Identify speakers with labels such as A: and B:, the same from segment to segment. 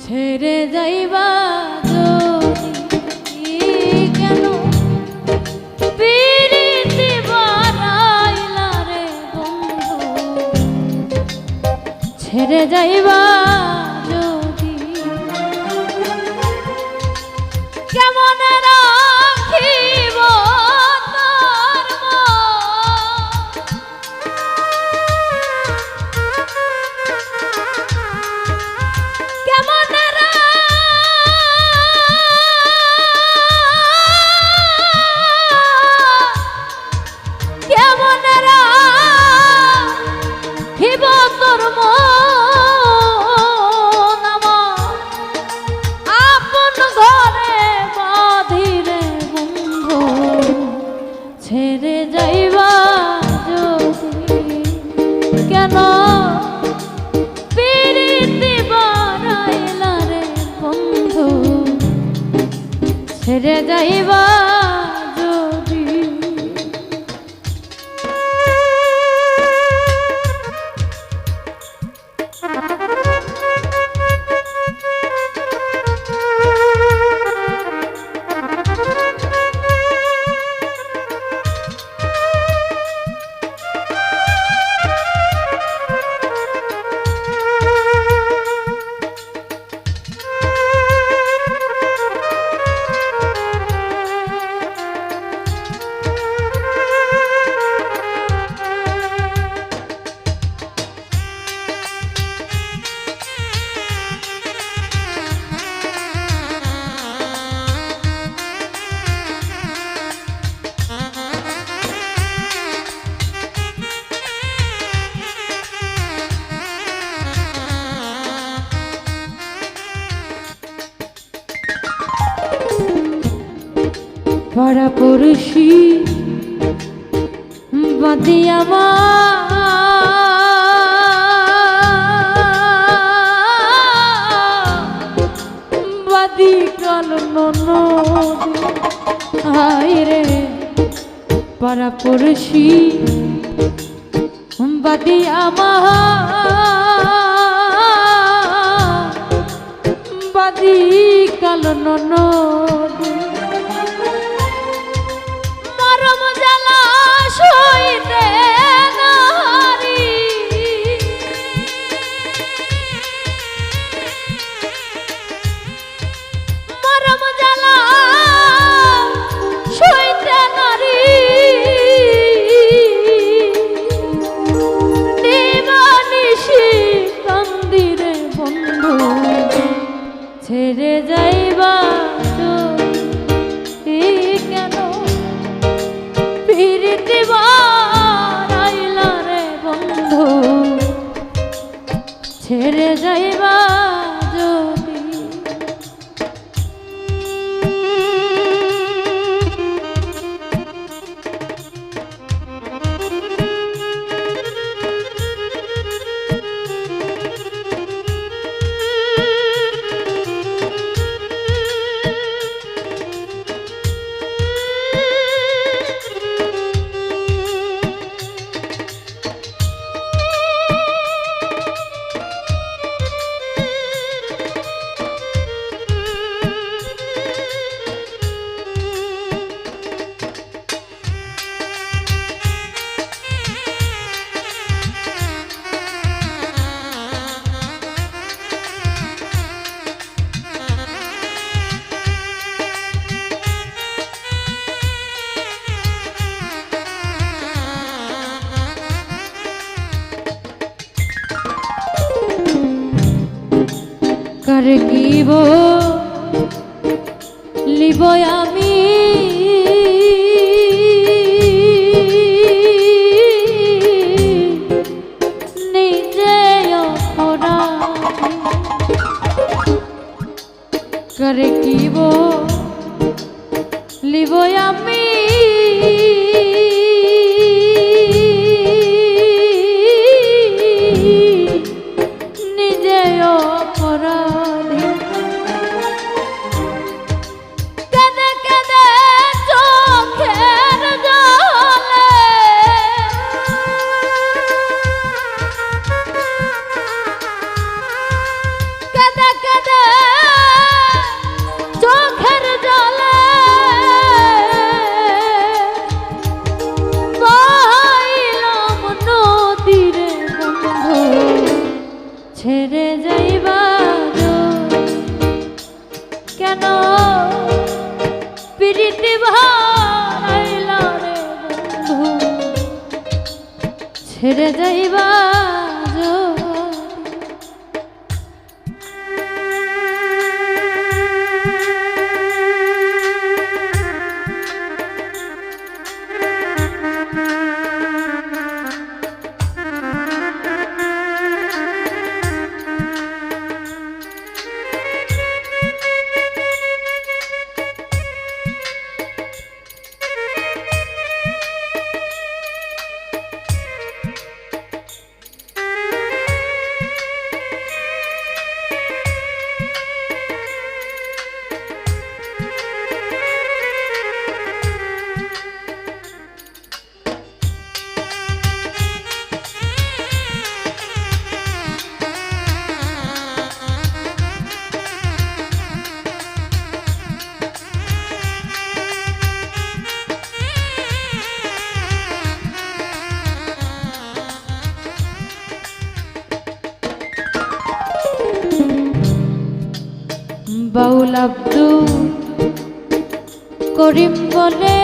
A: ছেড়ে যাইবা ছেড়ে যাইবা ছেড়ে যাইবা পাড়া পড়শি বাদিয়া বাদি কাল হাই রে পাড়া পড়শি বাদিয়া বাদি কাল নদী বন্ধু। ছেড়ে যাইবা কেন? ফিরিতে রে বন্ধু। ছেড়ে যাইবা কার গিব লিব ছেড়ে যাইবা। আব্দুল করিম বলে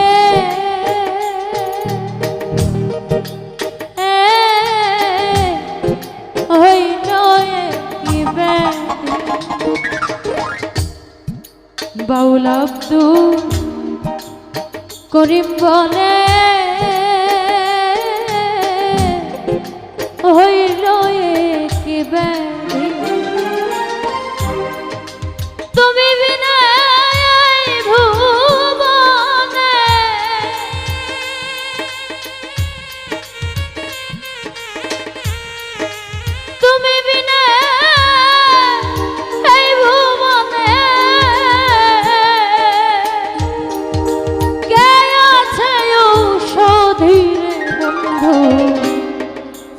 A: এ, হইল কি ব্যাধি। বাউল আব্দুল করিম বলে হইল কি ব্যাধি।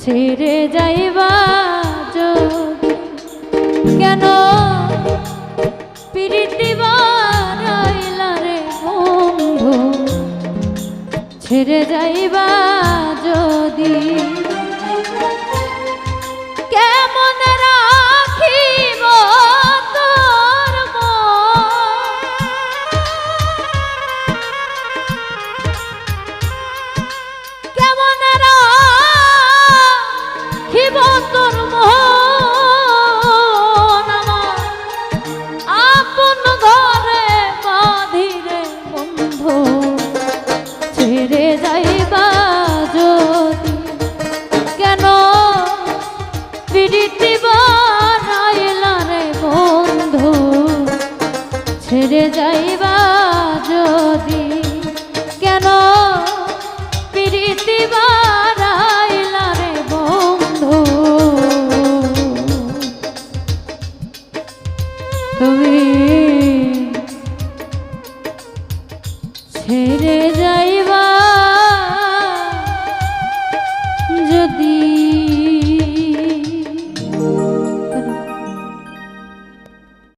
A: ছেড়ে যাইবা কেন? রে বন্ধু। ছেড়ে যাইবা যদি। রাখিব তোর মন আপন ঘরে বাঁধিরে বন্ধু, ছেড়ে যাইবা যদি। কেন? প্রীতি বানাইলা রে বন্ধু, ছেড়ে যাইবা তুমি ছেড়ে যাই